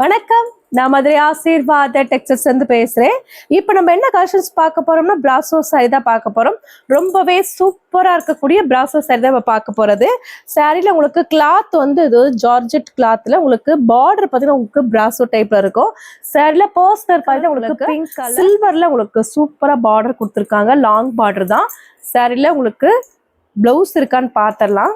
வணக்கம். நான் மதுரை ஆசீர்வாத டெக்ஸ்டைல்ஸ் இருந்து பேசுறேன். இப்போ நம்ம என்ன கலெக்ஷன்ஸ் பார்க்க போறோம்னா பிராசோ சாரி தான் பார்க்க போறோம். ரொம்பவே சூப்பரா இருக்கக்கூடிய பிராசோ சாரி தான் நம்ம பார்க்க போறது. சாரில உங்களுக்கு கிளாத் வந்து இது ஜார்ஜெட் கிளாத்ல உங்களுக்கு பார்டர் பார்த்தீங்கன்னா உங்களுக்கு பிராசோ டைப்ல இருக்கும். சாரில பர்சனல் பார்த்தீங்கன்னா உங்களுக்கு பிங்க் சில்வர்ல உங்களுக்கு சூப்பரா பார்டர் கொடுத்துருக்காங்க. லாங் பார்டர் தான். சாரில உங்களுக்கு பிளவுஸ் இருக்கான்னு பார்த்துடலாம்.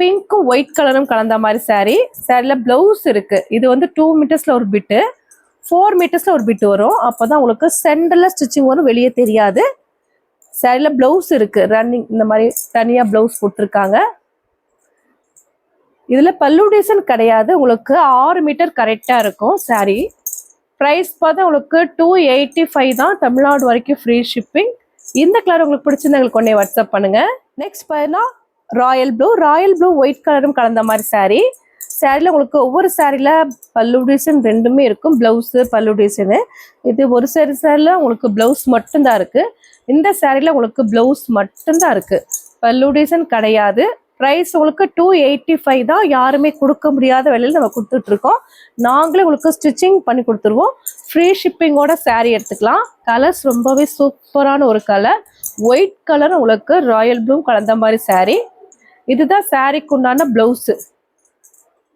பிங்க்கும் ஒயிட் கலரும் கலந்த மாதிரி சாரீ சாரில பிளவுஸ் இருக்கு. இது வந்து டூ மீட்டர்ஸ்ல ஒரு பிட்டு ஃபோர் மீட்டர்ஸ்ல ஒரு பிட்டு வரும். அப்பதான் உங்களுக்கு சென்டர்ல ஸ்டிச்சிங் வரும் வெளியே தெரியாது. சாரில பிளவுஸ் இருக்கு. ரன்னிங் இந்த மாதிரி தனியா பிளவுஸ் போட்டிருக்காங்க. இதுல பல்லு டிசைன் கிடையாது. உங்களுக்கு ஆறு மீட்டர் கரெக்டா இருக்கும் saree. ப்ரைஸ் பார்த்தா உங்களுக்கு டூ எயிட்டி ஃபைவ் தான். தமிழ்நாடு வரைக்கும் ஃப்ரீ ஷிப்பிங் இந்த கலர் உங்களுக்கு பிடிச்சிருந்தா எங்களுக்கு கொண்டே வாட்ஸ்அப் பண்ணுங்க. நெக்ஸ்ட் பார்த்தீங்கன்னா royal blue royal blue white கலரும் கலந்த மாதிரி சாரீ சாரியில் உங்களுக்கு ஒவ்வொரு சாரியில் பல்லு டிசைன் ரெண்டுமே இருக்கும். ப்ளவுஸு பல்லு டிசைனு இது ஒரு சாரி சாரியில் உங்களுக்கு ப்ளவுஸ் மட்டும்தான் இருக்குது இந்த சாரியில் உங்களுக்கு ப்ளவுஸ் மட்டும்தான் இருக்குது பல்லு டிசைன் கிடையாது. ப்ரைஸ் உங்களுக்கு டூ எயிட்டி ஃபைவ் தான். யாருமே கொடுக்க முடியாத விலையில் நம்ம கொடுத்துட்ருக்கோம் நாங்களே உங்களுக்கு ஸ்டிச்சிங் பண்ணி கொடுத்துருவோம். ஃப்ரீ ஷிப்பிங்கோட சாரீ எடுத்துக்கலாம். கலர்ஸ் ரொம்பவே சூப்பரான ஒரு கலர் ஒயிட் கலர் உங்களுக்கு ராயல் ப்ளூ கலந்த மாதிரி சாரீ இதுதான் சாரிக்கு உண்டான ப்ளவுஸு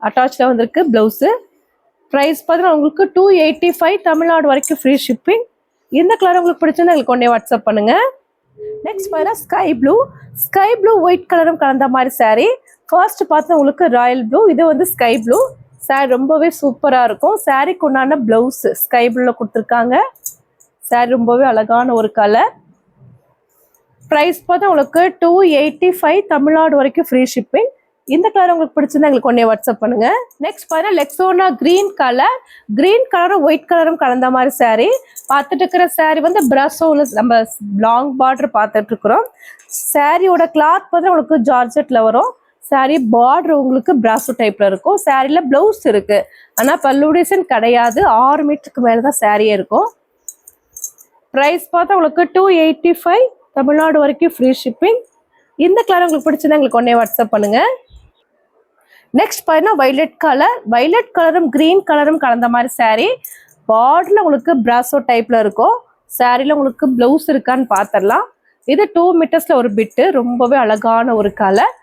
அட்டாச்சில் வந்திருக்கு ப்ளவுஸு ப்ரைஸ் பார்த்தீங்கன்னா உங்களுக்கு டூ எயிட்டி ஃபைவ் தமிழ்நாடு வரைக்கும் ஃப்ரீ ஷிப்பிங் இந்த கலர் உங்களுக்கு பிடிச்சிருந்தா எங்களுக்கு கொண்டே வாட்ஸ்அப் பண்ணுங்க. நெக்ஸ்ட் பார்த்தா sky blue sky blue white கலரும் கலந்த மாதிரி சாரீ ஃபர்ஸ்ட் பார்த்தா உங்களுக்கு ராயல் ப்ளூ இது வந்து ஸ்கை ப்ளூ சாரி ரொம்பவே சூப்பராக இருக்கும். சாரிக்கு உண்டான ப்ளவுஸு ஸ்கை ப்ளூவில் கொடுத்துருக்காங்க. சாரி ரொம்பவே அழகான ஒரு கலர் ப்ரைஸ் பார்த்தா உங்களுக்கு டூ எயிட்டி ஃபைவ் தமிழ்நாடு வரைக்கும் ஃப்ரீ ஷிப்பிங் இந்த கலர் உங்களுக்கு பிடிச்சிருந்தா எங்களுக்கு ஒன்றே வாட்ஸ்அப் பண்ணுங்க. நெக்ஸ்ட் பார்த்தீங்கன்னா லெக்ஸோனா கிரீன் கலர் கிரீன் கலரும் ஒயிட் கலரும் கலந்த மாதிரி saree. பார்த்துட்டு இருக்கிற saree வந்து பிரஷோவில் நம்ம லாங் பார்டர் பார்த்துட்டு இருக்கிறோம். சாரியோட கிளாத் பார்த்தா உங்களுக்கு ஜார்ஜெட்ல வரும். Saree பார்டர் உங்களுக்கு பிராசோ டைப்ல இருக்கும். சாரியில பிளவுஸ் இருக்கு. ஆனா பல்லு டிசைன் கிடையாது. ஆறு மீட்டருக்கு மேலதான் சாரியே இருக்கும். ப்ரைஸ் பார்த்தா உங்களுக்கு டூ எயிட்டி ஃபைவ் தமிழ்நாடு வரைக்கும் ஃப்ரீ ஷிப்பிங் இந்த கலர் உங்களுக்கு பிடிச்சிருந்தா எங்களுக்கு ஒன்றே வாட்ஸ்அப் பண்ணுங்கள் நெக்ஸ்ட் பார்த்தீங்கன்னா வைலட் கலர் வைலட் கலரும் க்ரீன் கலரும் கலந்த மாதிரி சாரீ பார்டர்ல உங்களுக்கு பிராசோ டைப்பில் இருக்கும். சாரில உங்களுக்கு ப்ளவுஸ் இருக்கான்னு பார்த்துடலாம் இது டூ மீட்டர்ஸில் ஒரு பிட்டு ரொம்பவே அழகான ஒரு கலர்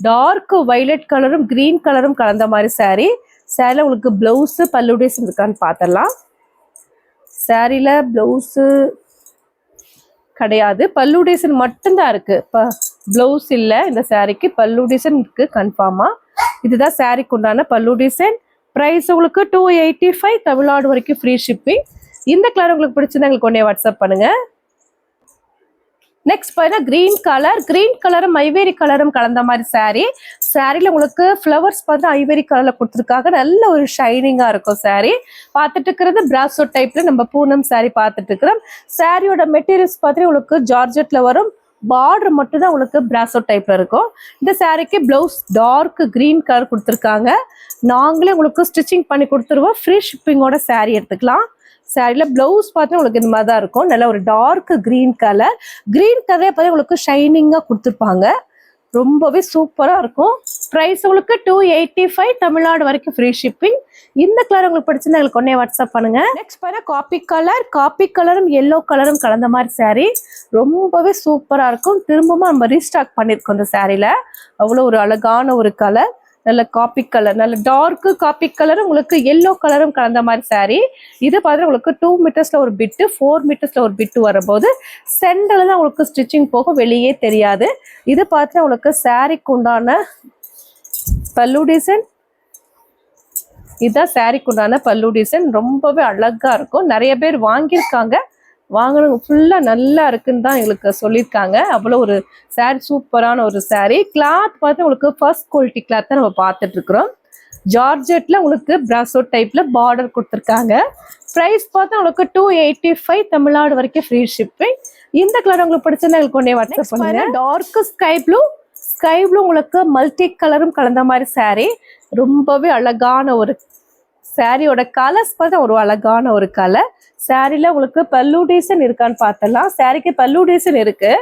டார்க் வைலட் கலரும் க்ரீன் கலரும் கலந்த மாதிரி சாரீ சாரில உங்களுக்கு ப்ளவுஸு பல்லுடேஸ் இருக்கான்னு பார்த்துடலாம் சாரில ப்ளவுஸு கிடையாது. பல்லு டிசைன் மட்டும்தான் இருக்கு. இப்போ பிளவுஸ் இல்லை இந்த சாரீக்கு பல்லு டிசைன் இருக்கு கன்ஃபார்மா இதுதான் சாரீக்கு உண்டான பல்லு டிசைன் ப்ரைஸ் உங்களுக்கு டூ எயிட்டி ஃபைவ் தமிழ்நாடு வரைக்கும் ஃப்ரீ ஷிப்பிங் இந்த கலர் உங்களுக்கு பிடிச்சிருந்தா எங்களுக்கு உடனே வாட்ஸ்அப் பண்ணுங்கள் நெக்ஸ்ட் பார்த்தீங்கன்னா கிரீன் கலர் கிரீன் கலரும் ஐவேரி கலரும் கலந்த மாதிரி சாரீ சாரியில் உங்களுக்கு ஃப்ளவர்ஸ் பார்த்து ஐவேரி கலரில் கொடுத்துருக்காங்க நல்ல ஒரு ஷைனிங்காக இருக்கும் சாரீ பார்த்துட்டு இருக்கிறது பிராசோ டைப்பில் நம்ம பூனம் சாரீ பார்த்துட்டு இருக்கிறோம். சாரியோட மெட்டீரியல்ஸ் பார்த்து உங்களுக்கு ஜார்ஜெட்டில் வரும். பார்டர் மட்டும் தான் உங்களுக்கு பிராசோ டைப்ல இருக்கும். இந்த சாரீக்கு பிளவுஸ் டார்க் கிரீன் கலர் கொடுத்துருக்காங்க. நாங்களே உங்களுக்கு ஸ்டிச்சிங் பண்ணி கொடுத்துருவோம். ஃப்ரீ ஷிப்பிங்கோட சாரீ எடுத்துக்கலாம். சாரியில் ப்ளவுஸ் பார்த்தா உங்களுக்கு இந்த மாதிரி தான் இருக்கும். நல்ல ஒரு டார்க் கிரீன் கலர் கிரீன் கலரே பார்த்தா உங்களுக்கு ஷைனிங்காக கொடுத்துருப்பாங்க. ரொம்பவே சூப்பராக இருக்கும். ப்ரைஸ் உங்களுக்கு டூ எயிட்டி ஃபைவ் தமிழ்நாடு வரைக்கும் ஃப்ரீ ஷிப்பிங் இந்த கலர் உங்களுக்கு பிடிச்சிருந்தா எங்களுக்கு உடனே வாட்ஸ்அப் பண்ணுங்க. நெக்ஸ்ட் பார்த்தா காப்பி கலர் காப்பி கலரும் எல்லோ கலரும் கலந்த மாதிரி saree. ரொம்பவே சூப்பராக இருக்கும். திரும்பவும் நம்ம ரீஸ்டாக் பண்ணியிருக்கோம் இந்த சாரியில் அவ்வளோ ஒரு அழகான ஒரு கலர் நல்ல காப்பி கலர் நல்ல டார்க்கு காப்பி கலர் உங்களுக்கு எல்லோ கலரும் கலந்த மாதிரி saree. இது பார்த்தீங்கன்னா உங்களுக்கு டூ மீட்டர்ஸ்ல ஒரு பிட்டு ஃபோர் மீட்டர்ஸ்ல ஒரு பிட்டு வரும்போது சென்டர்ல தான் உங்களுக்கு ஸ்டிச்சிங் போகும் வெளியே தெரியாது. இது பார்த்தீங்கன்னா உங்களுக்கு சாரிக்கு உண்டான பல்லு டிசைன் இதுதான் சாரிக்கு உண்டான பல்லு டிசைன் ரொம்பவே அழகா இருக்கும். நிறைய பேர் வாங்கியிருக்காங்க. வாங்கினவங்க ஃபுல்லாக நல்லா இருக்குன்னு தான் எங்களுக்கு சொல்லியிருக்காங்க. அவ்வளோ ஒரு சாரி சூப்பரான ஒரு saree. கிளாத் பார்த்து உங்களுக்கு ஃபர்ஸ்ட் குவாலிட்டி கிளாத் தான் நம்ம பார்த்துட்டு இருக்கிறோம். ஜார்ஜெட்டில் உங்களுக்கு பிராசோ டைப்பில் பார்டர் கொடுத்துருக்காங்க. ப்ரைஸ் பார்த்தா உங்களுக்கு டூ எயிட்டி ஃபைவ் தமிழ்நாடு வரைக்கும் ஃப்ரீ ஷிப்பிங் இந்த கலர் உங்களுக்கு பிடிச்சிருந்தா எங்களுக்கு ஒன்றே வாட்ஸ்அப் பண்ணுங்க. Dark sky blue sky blue உங்களுக்கு மல்டி கலரும் கலந்த மாதிரி saree. ரொம்பவே அழகான ஒரு சாரியோட கலர்ஸ் பார்த்தா ஒரு அழகான ஒரு கலர் சாரில உங்களுக்கு பல்லு டிசைன் இருக்கான்னு பார்த்தலாம். சாரிக்கு பல்லு டிசைன் இருக்கு.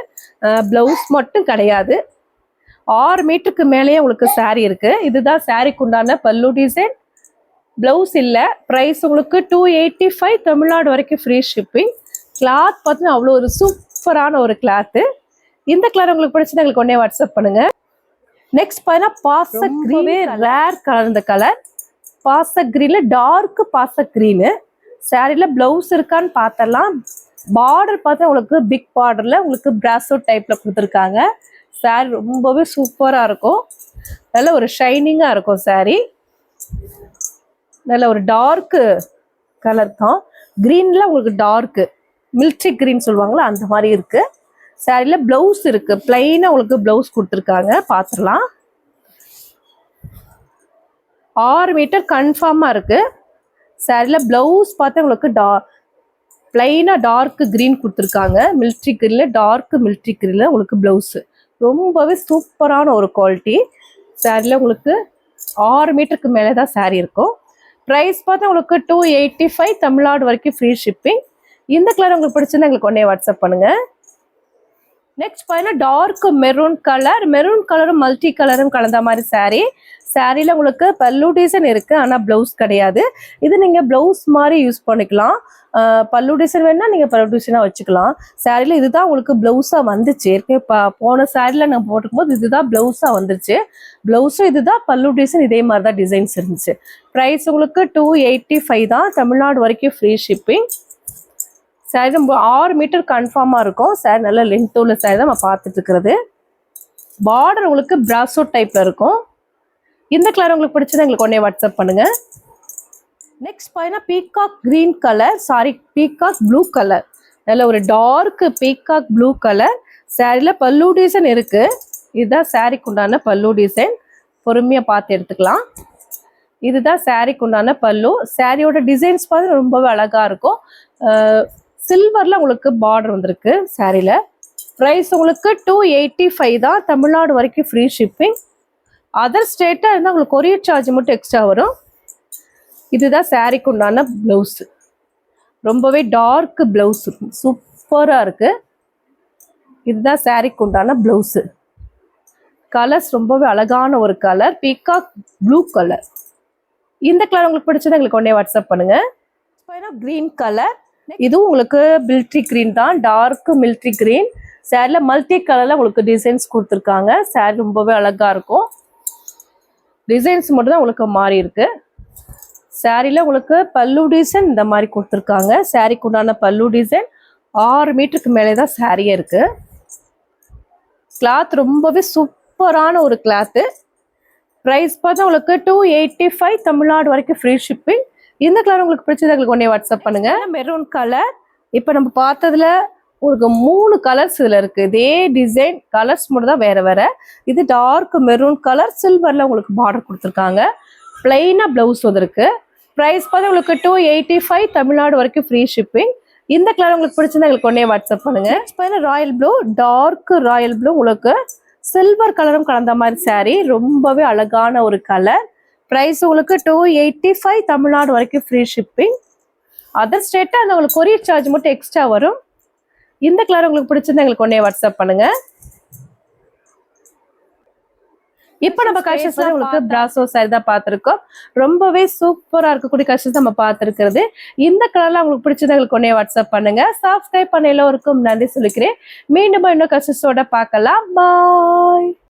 பிளவுஸ் மட்டும் கிடையாது. ஆறு மீட்டருக்கு மேலேயே உங்களுக்கு saree இருக்கு. இதுதான் சாரிக்கு உண்டான பல்லு டிசைன் பிளவுஸ் இல்லை. ப்ரைஸ் உங்களுக்கு டூ எயிட்டி ஃபைவ் தமிழ்நாடு வரைக்கும் ஃப்ரீ ஷிப்பிங் கிளாத் பார்த்தீங்கன்னா அவ்வளோ ஒரு சூப்பரான ஒரு கிளாத்து இந்த கலர் உங்களுக்கு பிடிச்சது எங்களுக்கு ஒன்னே வாட்ஸ்அப் பண்ணுங்க. நெக்ஸ்ட் பார்த்தீங்கன்னா பாச கிரீனே ரேர் கலர் இந்த கலர் பாச கிரீன்ல டார்க் பாச கிரீனு சாரியில் ப்ளவுஸ் இருக்கான்னு பார்த்தலாம் பார்டர் பார்த்தா உங்களுக்கு பிக் பார்டரில் உங்களுக்கு பிராசோ டைப்பில் கொடுத்துருக்காங்க. சாரி ரொம்பவே சூப்பராக இருக்கும். நல்ல ஒரு ஷைனிங்காக இருக்கும் சாரி. நல்ல ஒரு டார்க்கு கலர் தான். க்ரீனில் உங்களுக்கு டார்க்கு மில்ட்ரி க்ரீன் சொல்லுவாங்களா அந்த மாதிரி இருக்குது சாரியில் ப்ளவுஸ் இருக்குது பிளைனாக உங்களுக்கு ப்ளவுஸ் கொடுத்துருக்காங்க. பார்த்துடலாம் ஆறு மீட்டர் கன்ஃபார்மாக இருக்குது சாரியில் ப்ளவுஸ் பார்த்தா உங்களுக்கு டா பிளைனாக டார்க் க்ரீன் கொடுத்துருக்காங்க. மில்ட்ரி க்ரீனில் டார்க் மில்ட்ரி க்ரீனில் உங்களுக்கு ப்ளவுஸு ரொம்பவே சூப்பரான ஒரு குவாலிட்டி சாரியில் உங்களுக்கு ஆறு மீட்டருக்கு மேலே தான் சாரி இருக்கும். ப்ரைஸ் பார்த்தா உங்களுக்கு டூ எயிட்டி ஃபைவ் தமிழ்நாடு வரைக்கும் ஃப்ரீ ஷிப்பிங் இந்த கலர் உங்களுக்கு பிடிச்சிருந்தா எங்களுக்கு உடனே வாட்ஸ்அப் பண்ணுங்கள் நெக்ஸ்ட் பார்த்தீங்கன்னா டார்க் மெரூன் கலர் மெரூன் கலரும் மல்டி கலரும் கலந்த மாதிரி சாரீ சாரீல உங்களுக்கு பல்லு டிசைன் இருக்குது ஆனால் ப்ளவுஸ் கிடையாது. இது நீங்கள் ப்ளவுஸ் மாதிரி யூஸ் பண்ணிக்கலாம். பல்லு டிசைன் வேணா நீங்கள் பல்லு டிசைனா வச்சுக்கலாம். சாரீல இதுதான் உங்களுக்கு ப்ளவுஸாக வந்துச்சு. ஏற்கனவே போன சாரீல நான் போட்டுக்கும்போது இதுதான் ப்ளவுஸாக வந்துருச்சு. ப்ளவுஸும் இதுதான் பல்லு டிசைன் இதே மாதிரி தான் டிசைன்ஸ் இருந்துச்சு. ப்ரைஸ் உங்களுக்கு டூ எயிட்டி ஃபைவ் தான். தமிழ்நாடு வரைக்கும் ஃப்ரீ ஷிப்பிங் சாரி நம்ம ஆறு மீட்டர் கன்ஃபார்மாக இருக்கும். சாரி நல்ல லென்த் உள்ள சாரி தான் நம்ம பார்த்துட்டு இருக்கிறது. பார்டர் உங்களுக்கு பிராசோ டைப்பில் இருக்கும். இந்த கலர் உங்களுக்கு பிடிச்சது எங்களுக்கு உடனே வாட்ஸ்அப் பண்ணுங்கள் நெக்ஸ்ட் பார்த்தீங்கன்னா peacock green colour sari peacock blue colour நல்ல ஒரு டார்க் பீகாக் ப்ளூ கலர் சாரியில் பல்லு டிசைன் இருக்குது இதுதான் சாரிக்கு உண்டான பல்லு டிசைன் பொறுமையாக பார்த்து எடுத்துக்கலாம். இதுதான் சாரிக்கு உண்டான பல்லு. சாரியோட டிசைன்ஸ் பார்த்து ரொம்பவே அழகாக இருக்கும். சில்வரில் உங்களுக்கு பார்டர் வந்திருக்கு சாரியில் ப்ரைஸ் உங்களுக்கு டூ எயிட்டி ஃபைவ் தான். தமிழ்நாடு வரைக்கும் ஃப்ரீ ஷிப்பிங் அதர் ஸ்டேட்டாக இருந்தால் உங்களுக்கு கொரியர் சார்ஜ் மட்டும் எக்ஸ்ட்ரா வரும். இதுதான் சாரிக்கு உண்டான ப்ளவுஸு ரொம்பவே டார்க் ப்ளவுஸு சூப்பராக இருக்குது இதுதான் சாரிக்கு உண்டான ப்ளவுஸு கலர்ஸ் ரொம்பவே அழகான ஒரு கலர் பீகாக் ப்ளூ கலர் இந்த கலர் உங்களுக்கு பிடிச்சது எங்களுக்கு உடனே வாட்ஸ்அப் பண்ணுங்க. க்ரீன் கலர் இதுவும் உங்களுக்கு மில்ட்ரி கிரீன் தான். டார்க் மில்ட்ரி கிரீன் சேரில் மல்டி கலரில் உங்களுக்கு டிசைன்ஸ் கொடுத்துருக்காங்க. சேரீ ரொம்பவே அழகா இருக்கும். டிசைன்ஸ் மட்டும் தான் உங்களுக்கு மாறி இருக்கு. சேரீல உங்களுக்கு பல்லு டிசைன் இந்த மாதிரி கொடுத்துருக்காங்க. சேரீக்கு உண்டான பல்லு டிசைன் ஆறு மீட்டருக்கு மேலே தான் சேரீயே இருக்கு. கிளாத் ரொம்பவே சூப்பரான ஒரு கிளாத்து ப்ரைஸ் பார்த்தா உங்களுக்கு டூ எயிட்டி ஃபைவ் தமிழ்நாடு வரைக்கும் ஃப்ரீ ஷிப்பிங் இந்த கலர் உங்களுக்கு பிடிச்சது எங்களுக்கு ஒன்றே வாட்ஸ்அப் பண்ணுங்க. மெரூன் கலர் இப்போ நம்ம பார்த்ததுல உங்களுக்கு மூணு கலர்ஸ் இதில் இருக்கு. இதே டிசைன் கலர்ஸ் மட்டும் தான் வேற வேற. இது டார்க் மெரூன் கலர் சில்வர்ல உங்களுக்கு பார்டர் கொடுத்துருக்காங்க. பிளைனாக ப்ளவுஸ் வந்திருக்கு. ப்ரைஸ் பார்த்தா உங்களுக்கு டூ எயிட்டி ஃபைவ் தமிழ்நாடு வரைக்கும் ஃப்ரீ ஷிப்பிங் இந்த கலர் உங்களுக்கு பிடிச்சிருந்தா எங்களுக்கு ஒன்றே வாட்ஸ்அப் பண்ணுங்க. பார்த்தீங்கன்னா royal blue dark royal blue உங்களுக்கு சில்வர் கலரும் கலந்த மாதிரி saree. ரொம்பவே அழகான ஒரு கலர் ப்ரைஸ் உங்களுக்கு டூ எயிட்டி ஃபைவ் தமிழ்நாடு வரைக்கும் ஃப்ரீ ஷிப்பிங் அதர் ஸ்டேட்டாக அந்த உங்களுக்கு கொரியர் சார்ஜ் மட்டும் எக்ஸ்ட்ரா வரும். இந்த கலர் உங்களுக்கு பிடிச்சிருந்தா எங்களுக்கு ஒன்றே வாட்ஸ்அப் பண்ணுங்க. இப்போ நம்ம கஷஸ் உங்களுக்கு பிராசோ சாரி தான் பார்த்துருக்கோம். ரொம்பவே சூப்பரா இருக்கக்கூடிய கஷஸ் நம்ம பார்த்துருக்கிறது. இந்த கலர்ல உங்களுக்கு பிடிச்சது எங்களுக்கு ஒன்னே வாட்ஸ்அப் பண்ணுங்க. சப்ஸ்கிரைப் பண்ண எல்லோருக்கும் நன்றி சொல்லிக்கிறேன். மீண்டும் இன்னும் கஷஸோட பார்க்கலாம். பாய்